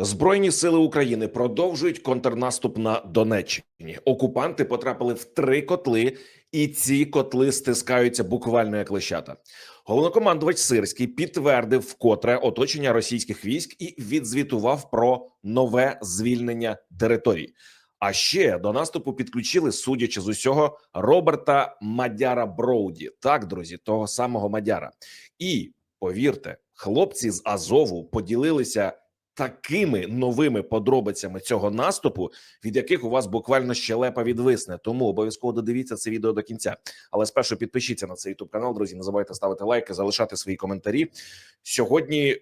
Збройні сили України продовжують контрнаступ на Донеччині. Окупанти потрапили в три котли, і ці котли стискаються буквально як лещата. Головнокомандувач Сирський підтвердив вкотре оточення російських військ і відзвітував про нове звільнення територій. А ще до наступу підключили, судячи з усього, Роберта Мадяра Броуді. Так, друзі, того самого Мадяра. І повірте, хлопці з Азову поділилися такими новими подробицями цього наступу, від яких у вас буквально щелепа відвисне. Тому обов'язково додивіться це відео до кінця. Але спершу підпишіться на цей youtube канал, друзі. Не забувайте ставити лайки, залишати свої коментарі. Сьогодні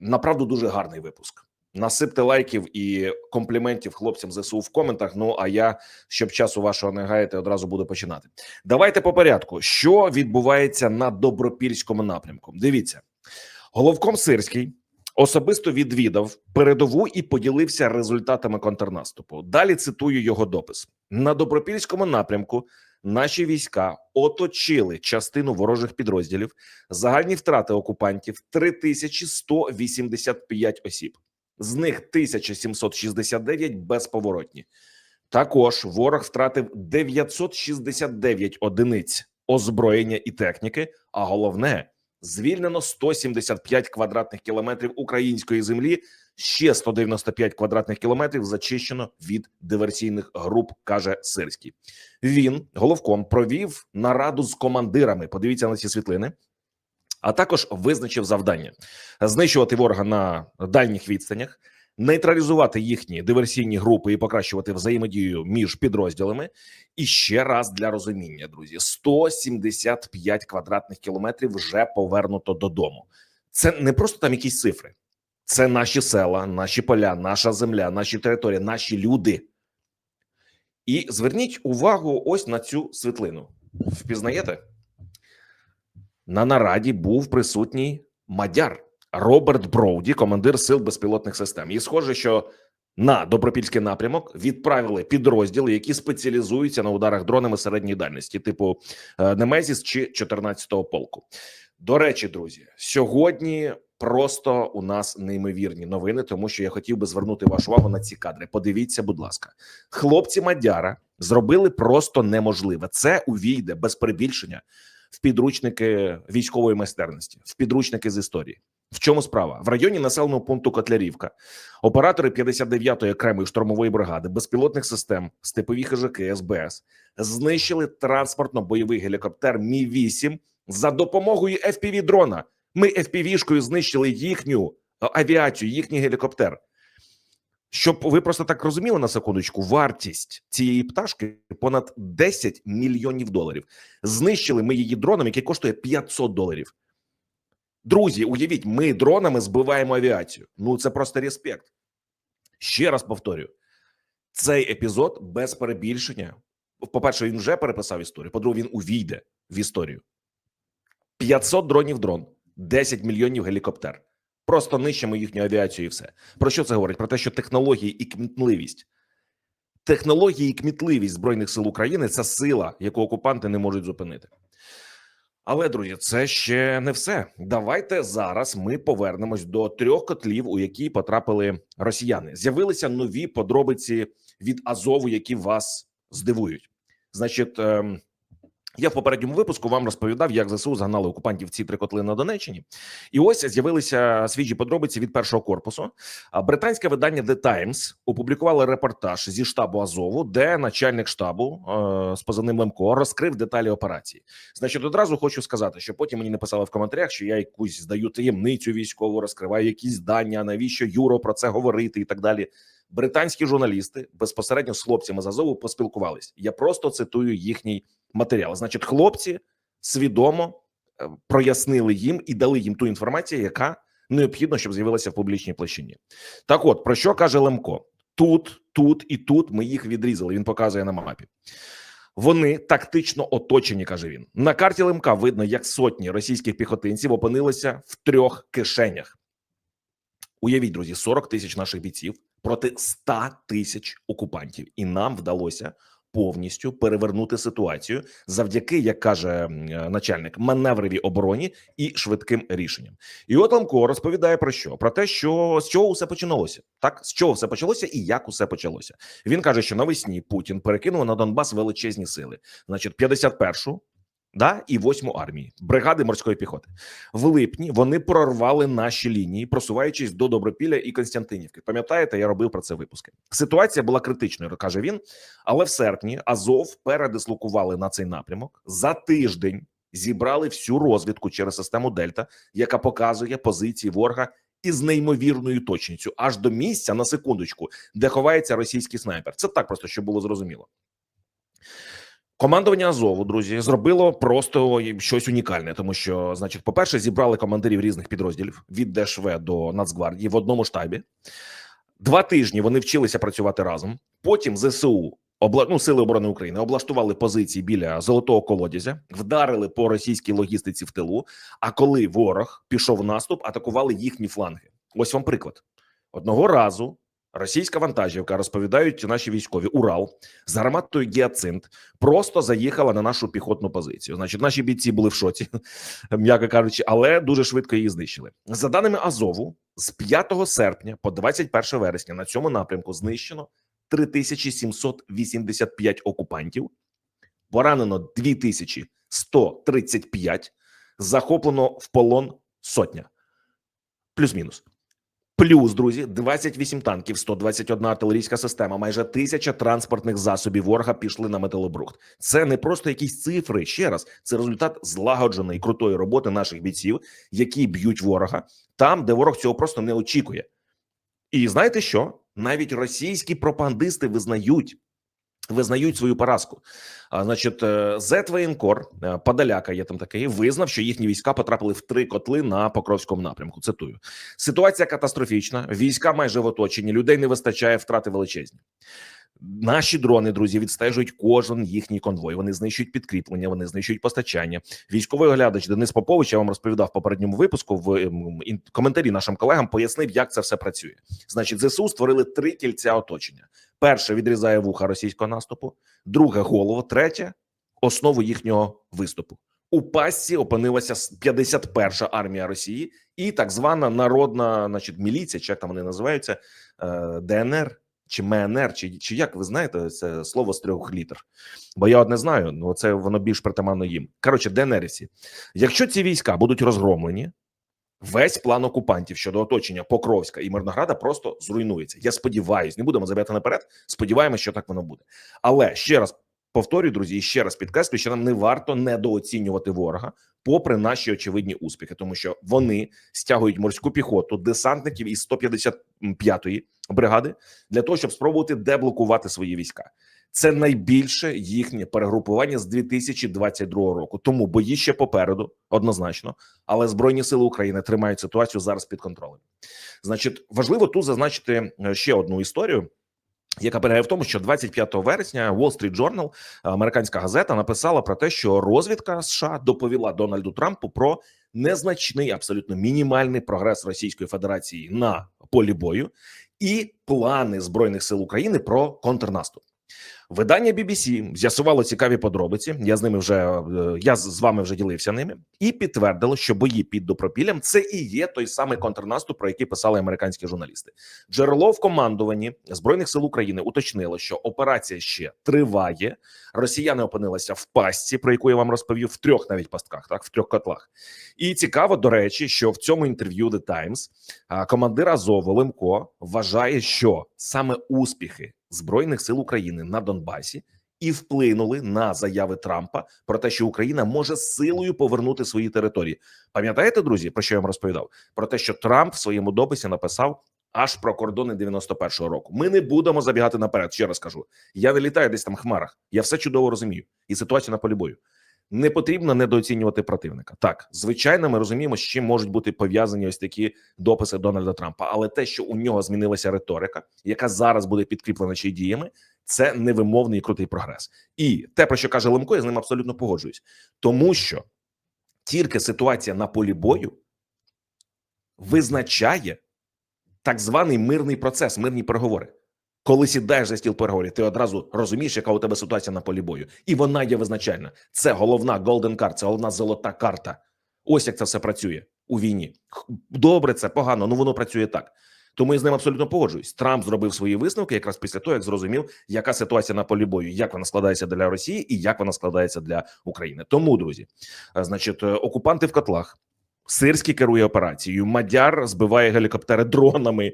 направду дуже гарний випуск. Насипте лайків і компліментів хлопцям ЗСУ в коментах. Ну а я, щоб часу вашого не гаяти, одразу буду починати. Давайте по порядку. Що відбувається на добропільському напрямку? Дивіться, головком Сирський особисто відвідав передову і поділився результатами контрнаступу. Далі цитую його допис: на добропільському напрямку. Наші війська оточили частину ворожих підрозділів. Загальні втрати окупантів 3185 осіб. З них 1769 безповоротні. Також ворог втратив 969 одиниць озброєння і техніки. А головне, звільнено 175 квадратних кілометрів української землі. Ще 195 квадратних кілометрів зачищено від диверсійних груп, каже Сирський. Він головком провів нараду з командирами. Подивіться на ці світлини. А також визначив завдання знищувати ворога на дальніх відстанях, нейтралізувати їхні диверсійні групи і покращувати взаємодію між підрозділами. І ще раз для розуміння, друзі: 175 квадратних кілометрів вже повернуто додому. Це не просто там якісь цифри, це наші села, наші поля, наша земля, наші території, наші люди. І зверніть увагу ось на цю світлину. Впізнаєте? На нараді був присутній мадяр Роберт Броуді, командир сил безпілотних систем. І схоже, що на добропільський напрямок відправили підрозділи, які спеціалізуються на ударах дронами середньої дальності, типу е, Немезіс чи 14-го полку. До речі, друзі, сьогодні просто у нас неймовірні новини, тому що я хотів би звернути вашу увагу на ці кадри. Подивіться, будь ласка, хлопці Мадяра зробили просто неможливе. Це увійде без перебільшення в підручники військової майстерності, в підручники з історії. В чому справа в районі населеного пункту Котлярівка оператори 59-ї окремої штурмової бригади безпілотних систем степові хижаки СБС знищили транспортно-бойовий гелікоптер Мі 8 за допомогою fpv дрона. Ми FPV-шкою знищили їхню авіацію, їхній гелікоптер. Щоб ви просто так розуміли на секундочку, вартість цієї пташки понад 10 мільйонів доларів. Знищили ми її дроном, який коштує 500 доларів. Друзі, уявіть, ми дронами збиваємо авіацію. Ну це просто респект. Ще раз повторюю: цей епізод без перебільшення. По-перше, він вже переписав історію. По-друге, він увійде в історію. 500 дронів дрон, 10 мільйонів гелікоптер. Просто нищимо їхню авіацію і все. Про що це говорить? Про те, що технології і кмітливість, технології і кмітливість збройних сил України це сила, яку окупанти не можуть зупинити. Але друзі, це ще не все. Давайте зараз ми повернемось до трьох котлів, у які потрапили росіяни. З'явилися нові подробиці від Азову, які вас здивують. Значить, ем, я в попередньому випуску вам розповідав, як ЗСУ загнали окупантів ці три котли на Донеччині, і ось з'явилися свіжі подробиці від першого корпусу. Британське видання The Times опублікувало репортаж зі штабу Азову, де начальник штабу е, з позивним Лемко розкрив деталі операції. Значить, одразу хочу сказати, що потім мені написали в коментарях, що я якусь здаю таємницю військову, розкриваю якісь дані. Навіщо Юро про це говорити і так далі. Британські журналісти безпосередньо з хлопцями з Азову поспілкувались. Я просто цитую їхній матеріал. Значить, хлопці свідомо е, прояснили їм і дали їм ту інформацію, яка необхідна, щоб з'явилася в публічній площині. Так, от про що каже Лемко? Тут, тут і тут ми їх відрізали. Він показує на мапі. Вони тактично оточені, каже він. На карті Лемка видно, як сотні російських піхотинців опинилися в трьох кишенях. Уявіть, друзі, 40 тисяч наших бійців проти 100 тисяч окупантів, і нам вдалося повністю перевернути ситуацію завдяки, як каже е, начальник, маневровій обороні і швидким рішенням. І от Ламко розповідає про що? Про те, що з чого все починалося, так з чого все почалося і як усе почалося. Він каже, що навесні Путін перекинув на Донбас величезні сили, значить, 51-шу, да, і 8-му армії, бригади морської піхоти. В липні вони прорвали наші лінії, просуваючись до Добропілля і Константинівки. Пам'ятаєте, я робив про це випуски. Ситуація була критичною, каже він. Але в серпні Азов передислокували на цей напрямок за тиждень. Зібрали всю розвідку через систему Дельта, яка показує позиції ворога із неймовірною точністю, аж до місця на секундочку, де ховається російський снайпер. Це так просто, щоб було зрозуміло. Командування Азову, друзі, зробило просто щось унікальне, тому що, значить, по-перше, зібрали командирів різних підрозділів від ДШВ до Нацгвардії в одному штабі. Два тижні вони вчилися працювати разом. Потім ЗСУ обла... ну, сили оборони України облаштували позиції біля золотого колодязя, вдарили по російській логістиці в тилу. А коли ворог пішов в наступ, атакували їхні фланги. Ось вам приклад. Одного разу російська вантажівка, розповідають наші військові, Урал з гарматою Гіацинт просто заїхала на нашу піхотну позицію. Значить, наші бійці були в шоці, м'яко кажучи, але дуже швидко її знищили. За даними Азову, з 5 серпня по 21 вересня на цьому напрямку знищено 3785 окупантів, поранено 2135, захоплено в полон сотня, плюс-мінус. Плюс, друзі, 28 танків, 121 артилерійська система, майже тисяча транспортних засобів ворога пішли на металобрухт. Це не просто якісь цифри. Ще раз, це результат злагодженої крутої роботи наших бійців, які б'ють ворога там, де ворог цього просто не очікує. І знаєте що? Навіть російські пропагандисти визнають. Визнають свою поразку. А, значить, е, Зет Воєнкор, е, Подоляка є там такий, визнав, що їхні війська потрапили в три котли на Покровському напрямку. Цитую: ситуація катастрофічна, війська майже в оточенні, людей не вистачає, втрати величезні. Наші дрони, друзі, відстежують кожен їхній конвой. Вони знищують підкріплення, вони знищують постачання. Військовий оглядач Денис Попович, я вам розповідав в попередньому випуску. В ем, коментарі нашим колегам пояснив, як це все працює. Значить, ЗСУ створили три кільця оточення: перше відрізає вуха російського наступу, друге голову, третє основу їхнього виступу. У пастці опинилася 51-ша армія Росії і так звана народна, значить, міліція, чи як там вони називаються, е, ДНР чи МНР, чи, чи як ви знаєте, це слово з трьох літер. Бо я одне знаю, ну це воно більш притаманно їм. Коротше, ДНРівці. Якщо ці війська будуть розгромлені, весь план окупантів щодо оточення Покровська і Мирнограда просто зруйнується. Я сподіваюся, не будемо забігати наперед. Сподіваємося, що так воно буде. Але ще раз повторюю, друзі, і ще раз підкреслюю, що нам не варто недооцінювати ворога, попри наші очевидні успіхи, тому що вони стягують морську піхоту, десантників із 155-ї бригади для того, щоб спробувати деблокувати свої війська. Це найбільше їхнє перегрупування з 2022 року. Тому бої ще попереду, однозначно, але збройні сили України тримають ситуацію зараз під контролем. Значить, важливо тут зазначити е, ще одну історію. Яка полягає в тому, що 25 вересня Wall Street Journal, американська газета, написала про те, що розвідка США доповіла Дональду Трампу про незначний, абсолютно мінімальний прогрес Російської Федерації на полі бою і плани збройних сил України про контрнаступ. Видання BBC з'ясувало цікаві подробиці. Я з ними вже е, я з вами вже ділився ними, і підтвердило, що бої під Добропіллям це і є той самий контрнаступ, про який писали американські журналісти. Джерело в командуванні збройних сил України уточнило, що операція ще триває. Росіяни опинилися в пастці, про яку я вам розповів в трьох навіть пастках, так в трьох котлах. І цікаво, до речі, що в цьому інтерв'ю The Times командир Азову Лемко вважає, що саме успіхи збройних сил України на Донбасі і вплинули на заяви Трампа про те, що Україна може силою повернути свої території. Пам'ятаєте, друзі, про що я вам розповідав? Про те, що Трамп в своєму дописі написав. Аж про кордони 91-го року. Ми не будемо забігати наперед. Ще раз кажу, я не літаю десь там в хмарах. Я все чудово розумію. І ситуацію на полі бою. Не потрібно недооцінювати противника. Так, звичайно, ми розуміємо, з чим можуть бути пов'язані ось такі дописи Дональда Трампа. Але те, що у нього змінилася риторика, яка зараз буде підкріплена чи діями, це невимовний і крутий прогрес. І те, про що каже Лемко, я з ним абсолютно погоджуюсь, тому що тільки ситуація на полі бою визначає так званий мирний процес, мирні переговори. Коли сідаєш за стіл переговорів, ти одразу розумієш, яка у тебе ситуація на полі бою, і вона є визначальна. Це головна golden card, це головна золота карта. Ось як це все працює у війні. Добре, це погано, ну воно працює так. Тому я з ним абсолютно погоджуюсь. Трамп зробив свої висновки якраз після того, як зрозумів, яка ситуація на полі бою, як вона складається для Росії і як вона складається для України. Тому, друзі, е, значить, е, окупанти в котлах. Сирський керує операцією. Мадяр збиває гелікоптери дронами.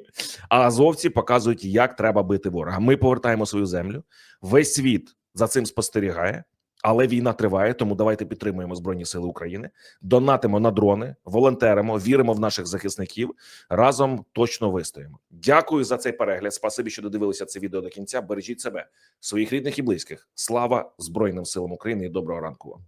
А азовці показують, як треба бити ворога. Ми повертаємо свою землю. Весь світ за цим спостерігає. Але війна триває, тому давайте підтримуємо збройні сили України, донатимо на дрони, волонтеримо, віримо в наших захисників. Разом точно вистоїмо. Дякую за цей перегляд. Спасибі, що додивилися це відео до кінця. Бережіть себе, своїх рідних і близьких. Слава Збройним силам України і доброго ранку вам.